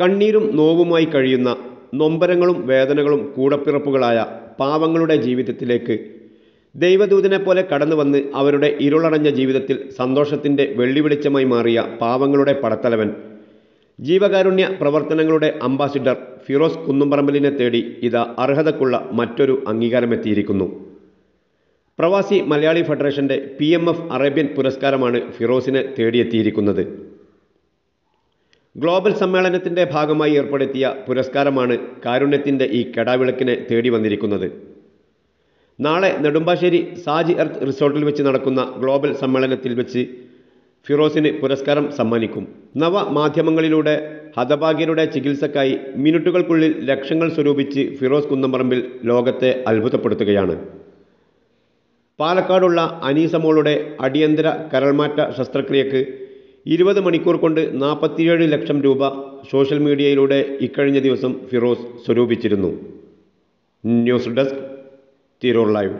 കണ്ണീരും നോവുമായി കഴിയുന്ന നൊമ്പരങ്ങളും വേദനകളും കൂടപ്പിറപ്പുകളായ പാവങ്ങളുടെ ജീവിതത്തിലേക്ക് ദൈവദൂതനെ പോലെ കടന്നു വന്ന് അവരുടെ ഇരുളടഞ്ഞ ജീവിതത്തിൽ സന്തോഷത്തിന്റെ വെള്ളിവെളിച്ചമായി മാറിയ പാവങ്ങളുടെ പടത്തലവൻ. ജീവകാരുണ്യ പ്രവർത്തനങ്ങളുടെ അംബാസിഡർ ഫിറോസ് കുന്നുംപറമ്പലിനെ തേടി ഇതാ അർഹതക്കുള്ള മറ്റൊരു അംഗീകാരമെത്തിയിരിക്കുന്നു. പ്രവാസി മലയാളി ഫെഡറേഷന്റെ പി എം എഫ് അറേബ്യൻ പുരസ്കാരമാണ് ഫിറോസിനെ തേടിയെത്തിയിരിക്കുന്നത്. ഗ്ലോബൽ സമ്മേളനത്തിന്റെ ഭാഗമായി ഏർപ്പെടുത്തിയ പുരസ്കാരമാണ് കാരുണ്യത്തിന്റെ ഈ കെടാവിളക്കിനെ തേടി വന്നിരിക്കുന്നത്. നാളെ നെടുമ്പാശ്ശേരി സാജി എർത്ത് റിസോർട്ടിൽ വെച്ച് നടക്കുന്ന ഗ്ലോബൽ സമ്മേളനത്തിൽ വെച്ച് ഫിറോസിന് പുരസ്കാരം സമ്മാനിക്കും. നവ മാധ്യമങ്ങളിലൂടെ ഹതഭാഗ്യരുടെ ചികിത്സക്കായി മിനിറ്റുകൾക്കുള്ളിൽ ലക്ഷങ്ങൾ സ്വരൂപിച്ച് ഫിറോസ് കുന്നംപറമ്പിൽ ലോകത്തെ അത്ഭുതപ്പെടുത്തുകയാണ്. പാലക്കാടുള്ള അനീസമോളുടെ അടിയന്തര കരൾമാറ്റ ശസ്ത്രക്രിയക്ക് ഇരുപത് മണിക്കൂർ കൊണ്ട് നാൽപ്പത്തിയേഴ് ലക്ഷം രൂപ സോഷ്യൽ മീഡിയയിലൂടെ ഇക്കഴിഞ്ഞ ദിവസം Firoz സ്വരൂപിച്ചിരുന്നു. News desk Tirur live.